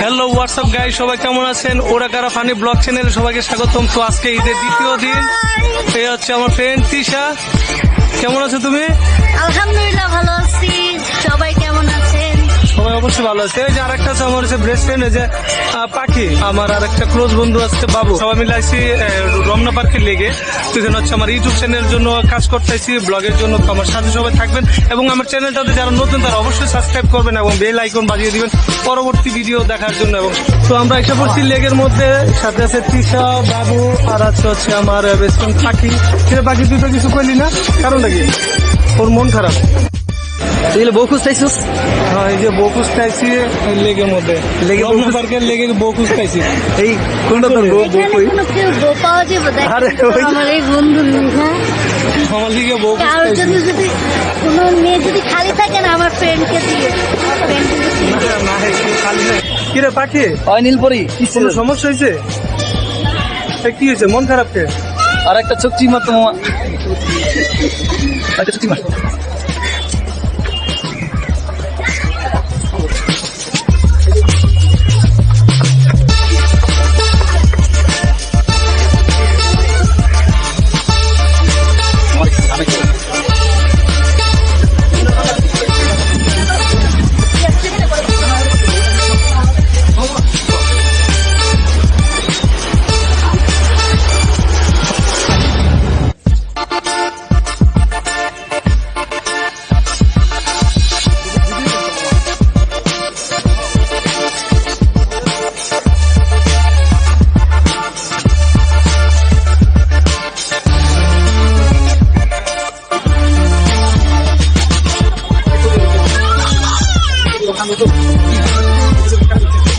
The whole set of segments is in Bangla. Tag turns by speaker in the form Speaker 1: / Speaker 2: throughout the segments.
Speaker 1: হ্যালো হোয়াটসঅ্যাপ গাই সবাই কেমন আছেন? ওরা কারা ফানি ব্লগ চ্যানেলে সবাইকে স্বাগতম। তো আজকে ঈদের দ্বিতীয় দিন। এই হচ্ছে আমার ফ্রেন্ড তিশা। কেমন আছো তুমি?
Speaker 2: আলহামদুলিল্লাহ ভালো আছি।
Speaker 1: অবশ্যই ভালো আছে। এই যে আরেকটা আছে, আমার হচ্ছে বেস্ট ফ্রেন্ড যে পাখি। আমার আরেকটা ক্লোজ বন্ধু আছে বাবু। সবাই মিলে আছি রমনা পার্কে লেগে। তো এখানে হচ্ছে আমার ইউটিউব চ্যানেলের জন্য কাজ করতেছি ব্লগের জন্য আমার সাথে সবাই থাকবেন। এবং আমার চ্যানেলটাতে যারা নতুন, তারা অবশ্যই সাবস্ক্রাইব করবেন এবং বেল আইকন বাজিয়ে দিবেন পরবর্তী ভিডিও দেখার জন্য। এবং তো আমরা এসে পড়ছি লেগের মধ্যে। সাথে আছে তিশা বাবু, আর আছে হচ্ছে আমার বেস্ট ফ্রেন্ড পাখি। সেটা পাখি তো কিছু করলি না? কারণ কি? ওর মন খারাপ।
Speaker 3: বউ খুঁজতেছিস?
Speaker 1: হ্যাঁ এই যে লেগের মধ্যে।
Speaker 3: লেগে
Speaker 1: রমনা
Speaker 3: বকুস?
Speaker 1: পার্কের লেগে বকুস খাইছি
Speaker 3: এই কোনটা তোর বউ? বউ কই?
Speaker 2: বউ পাওয়া যাবে?
Speaker 3: আরে,
Speaker 2: দেখেন তো
Speaker 3: ওই যে-
Speaker 2: আমার এই বন্ধু
Speaker 1: আমার লিগে বকুস
Speaker 2: কারোর যদি কোনো মেয়ে যদি খালি থাকে না আমার ফ্রেন্ডকে দিয়ে। ফ্রেন্ডকে দিয়ে।
Speaker 1: না, না, একটু খালি নাই। কি পাখি?
Speaker 3: ওই নীলপরি
Speaker 1: কোনো সমস্যা হয়েছে? কি হয়েছে? মন খারাপ কে
Speaker 3: আর একটা চোখ চিমা তো একটা চিমা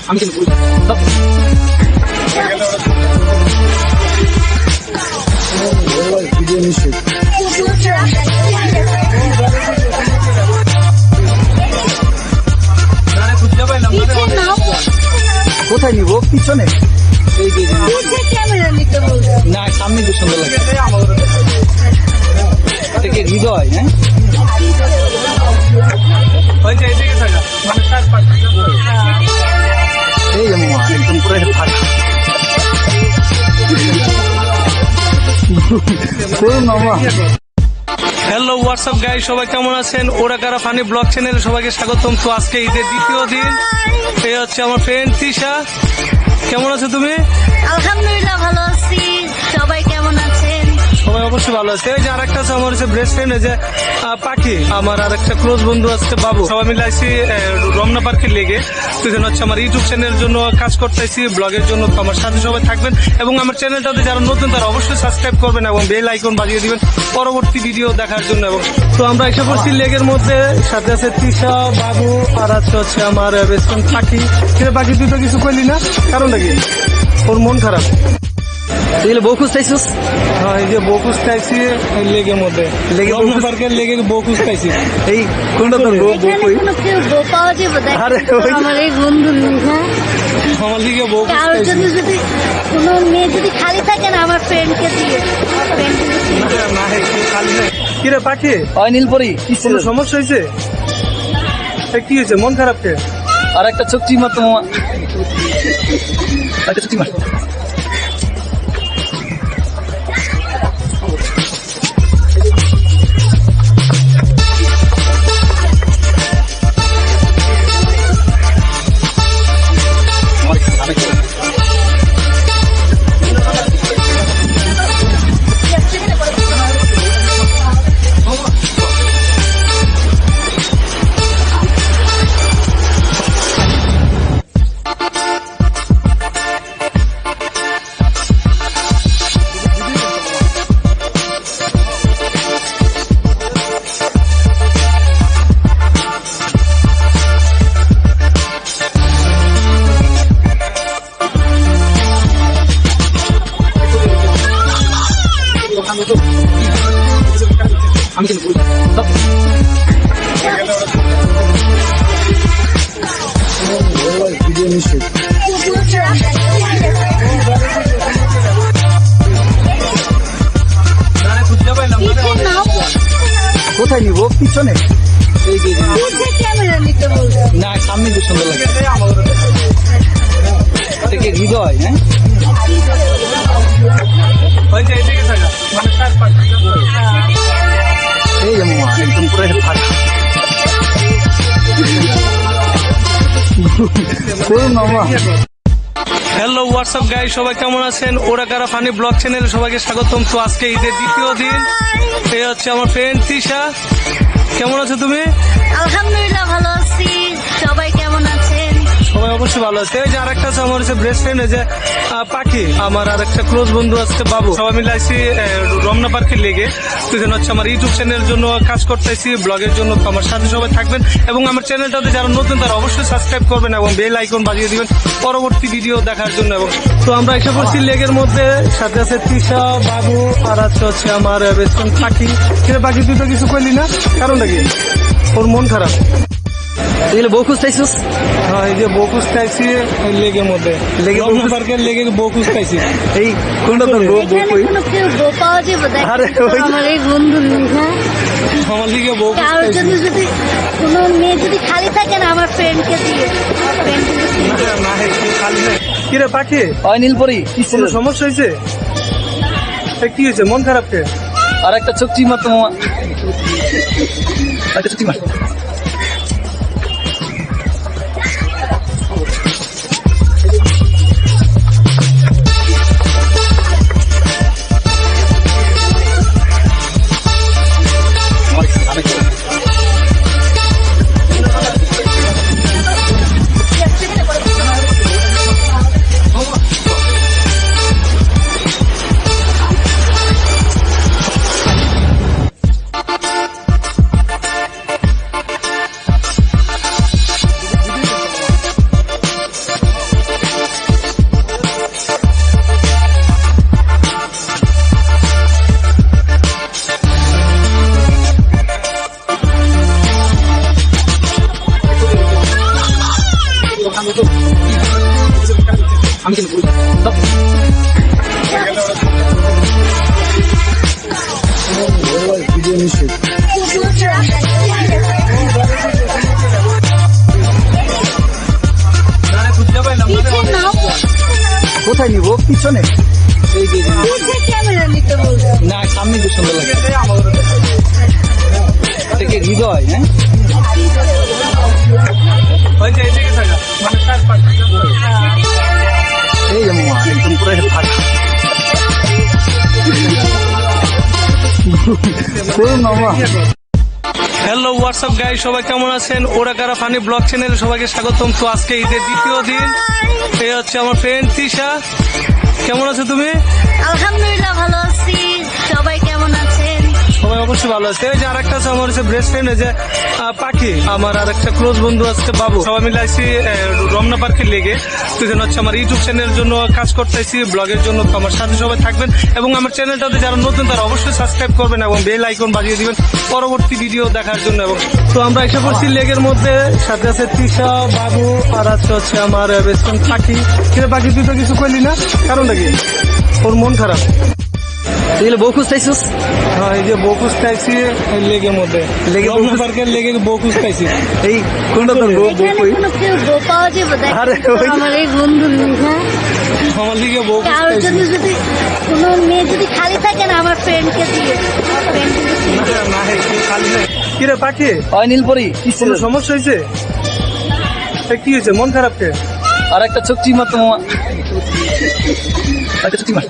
Speaker 3: আমি কিন্তু বলি
Speaker 2: পিছে
Speaker 3: কোথায় নিব? পিছনে না সামনে যে সুন্দর লাগে। হৃদয় হ্যাঁ? এই একদম পুরো ফাঁকা
Speaker 1: হ্যালো হোয়াটসঅ্যাপ গাই সবাই কেমন আছেন? ওরা কারা ফানি ব্লগ চ্যানেলে সবাইকে স্বাগতম। তো আজকে ঈদের দ্বিতীয় দিন। এই হচ্ছে আমার ফ্রেন্ড তিশা কেমন আছো তুমি?
Speaker 2: আলহামদুলিল্লাহ ভালো আছি।
Speaker 1: অবশ্যই ভালো আছে। এই যে আরেকটা আছে, আমার হচ্ছে বেস্ট ফ্রেন্ড যে পাখি। আমার আর একটা ক্লোজ বন্ধু আছে, বাবু। সবাই মিলে আছি রমনা পার্কে লেগে। তো এখানে হচ্ছে আমার ইউটিউব চ্যানেলের জন্য কাজ করতেছি ব্লগের জন্য। আমার সাথে সবাই থাকবেন এবং আমার চ্যানেলটাতে যারা নতুন, তারা অবশ্যই সাবস্ক্রাইব করবেন এবং বেল আইকন বাজিয়ে দিবেন পরবর্তী ভিডিও দেখার জন্য। এবং তো আমরা এসে পড়ছি লেগের মধ্যে। সাথে আছে তিশা বাবু, আর আছে হচ্ছে আমার বেস্ট ফ্রেন্ড পাখি। সেটা পাখি, তুই তো কিছু করলি না। কারণটা কি? ওর মন খারাপ।
Speaker 3: এগুলো বউ খুঁজতেছিস?
Speaker 1: হ্যাঁ এই যে বকুস খাইছি লেগের মধ্যে।
Speaker 3: লেগে
Speaker 1: পার্কের লেগে বকুস খাইছি
Speaker 3: এই কোনটা তোর বউ বউ কই?
Speaker 2: বউ পাওয়া যাবে?
Speaker 3: আরে, ওই
Speaker 2: আমার এই বন্ধু হ্যাঁ?
Speaker 1: আমার
Speaker 2: যদি কোনো মেয়ে যদি খালি থাকে না আমার ফ্রেন্ডকে দিয়ে। ফ্রেন্ডকে
Speaker 1: না, না, একটু খালি নাই। কি রে পাখি?
Speaker 3: ওই নীলপরি
Speaker 1: কোনো সমস্যা হয়েছে? কি হয়েছে? মন খারাপ কে?
Speaker 3: আর একটা চোখ চিমা তো মামা। একটা চোখ চিমা আমি কিন্তু কোথায় নিব পিছনে না সামনে যে সুন্দর লাগে। হৃদয় হ্যাঁ?
Speaker 1: হ্যালো হোয়াটসঅ্যাপ গাই সবাই কেমন আছেন? ওরা কারা ফানি ব্লগ চ্যানেল সবাইকে স্বাগতম। তো আজকে ঈদের দ্বিতীয় দিন। এ হচ্ছে আমার ফ্রেন্ড তিশা কেমন আছো তুমি?
Speaker 2: আলহামদুলিল্লাহ ভালো আছি। সবাই
Speaker 1: অবশ্যই ভালো আছে। এই যে আরেকটা আছে, আমার হচ্ছে বেস্ট ফ্রেন্ড যে পাখি। আমার আর একটা ক্লোজ বন্ধু আছে, বাবু। সবাই মিলে আসি রমনা পার্কের লেগে। তো এখানে হচ্ছে আমার ইউটিউব চ্যানেলের জন্য কাজ করতেছি ব্লগের জন্য। তো আমার সাথে সবাই থাকবেন এবং আমার চ্যানেলটাতে যারা নতুন, তারা অবশ্যই সাবস্ক্রাইব করবেন এবং বেল আইকন বাজিয়ে দিবেন পরবর্তী ভিডিও দেখার জন্য। এবং তো আমরা এসে পড়ছি লেগের মধ্যে। সাথে আছে তিশা বাবু, আর আছে হচ্ছে আমার বেস্ট ফ্রেন্ড পাখি। পাখি, তুই তো কিছু করলি না? কারণটা কি? ওর মন খারাপ।
Speaker 3: এগুলো
Speaker 1: হ্যাঁ এই যে বকুস খাইছি এই লেগের মধ্যে।
Speaker 3: লেগে
Speaker 1: রমনা
Speaker 3: বকুস-
Speaker 1: পার্কের লেগে বকুস খাইছি
Speaker 3: এই কোনটা তোর বউ বউ
Speaker 2: এখানে
Speaker 3: কই
Speaker 2: কোনো কেউ বউ পাওয়া যাবে? দেখ
Speaker 3: আরে
Speaker 2: আমার এই বন্ধু হ্যাঁ?
Speaker 1: আমার লিগে বকুস
Speaker 2: কারোর জন্য যদি কোনো মেয়ে যদি খালি থাকে না আমার ফ্রেন্ডকে দিয়ে। আমার ফ্রেন্ডকে দিয়ে
Speaker 1: না, না, খালি নাই। কি পাখি?
Speaker 3: ওই নীলপরি কি
Speaker 1: কোনো সমস্যা হয়েছে? কি হয়েছে? মন খারাপ কে?
Speaker 3: আর একটা চোখ চিমার তো একটা চিমার আমি কিন্তু কোথায় নিব? পিছনে? না সামনে খুব সুন্দর লাগে। হৃদয় হ্যাঁ? এই একদম পুরো
Speaker 1: হ্যালো হোয়াটসঅ্যাপ গাই সবাই কেমন আছেন? ওরা কারা ফানি ব্লগ চ্যানেলে সবাইকে স্বাগতম। তো আজকে ঈদের দ্বিতীয় দিন। এই হচ্ছে আমার ফ্রেন্ড তিশা কেমন আছো তুমি?
Speaker 2: আলহামদুলিল্লাহ ভালো আছি। সবাই
Speaker 1: অবশ্যই ভালো আছে। এই যে আরেকটা আছে আমার হচ্ছে বেস্ট ফ্রেন্ড যে পাখি। আমার আর একটা ক্লোজ বন্ধু আছে বাবু। সবাই মিলে আসি আহ, রমনা পার্কের লেগে। তো এখানে হচ্ছে আমার ইউটিউব চ্যানেলের জন্য কাজ করতেছি ব্লগের জন্য তো আমার সাথে সবাই থাকবেন। এবং আমার চ্যানেলটাতে যারা নতুন তারা অবশ্যই সাবস্ক্রাইব করবেন এবং বেল আইকন বাজিয়ে দিবেন পরবর্তী ভিডিও দেখার জন্য। এবং তো আমরা এসে পড়ছি লেগের মধ্যে। সাথে আছে তিশা বাবু আর আছে হচ্ছে আমার বেস্ট ফ্রেন্ড পাখি। পাখি তুই তো কিছু করলি না? কারণটা কি? ওর মন খারাপ।
Speaker 3: এগুলো বউ খুঁজতেছিস?
Speaker 1: হ্যাঁ এই যে বকুস খাইছি লেগের মধ্যে।
Speaker 3: লেগে
Speaker 1: পার্কের লেগে বকুস খাইছি
Speaker 3: এই কোনটা তোর বউ আরে ওই
Speaker 2: আমার এই বন্ধু হ্যাঁ?
Speaker 1: আমার লিগে বকুস খাইছি
Speaker 2: যদি কোনো মেয়ে যদি খালি থাকে না আমার ফ্রেন্ডকে দিয়ে।
Speaker 1: পাখি?
Speaker 3: ওই নীলপরি কি
Speaker 1: কোনো সমস্যা হয়েছে? কি হয়েছে? মন খারাপ কে?
Speaker 3: আর একটা চোখ চিমার তো মামা। একটা চোখ চিমার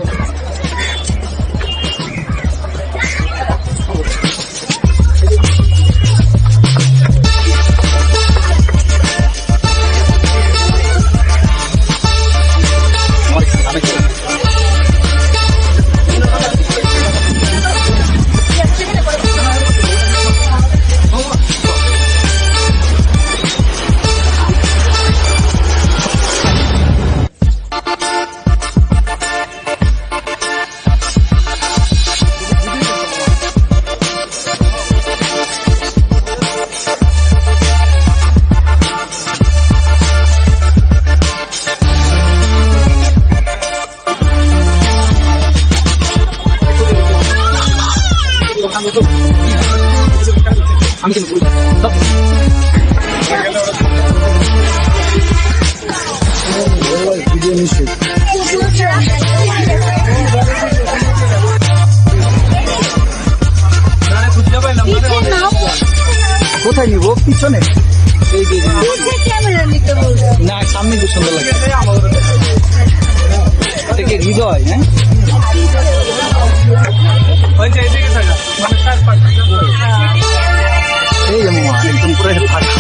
Speaker 3: আমি কিন্তু ভিডিও নিশ্চয় কোথায় নিব? পিছনে? না সামনে খুব সুন্দর লাগে। হৃদয় হ্যাঁ? এই একদম পুরো ফাটা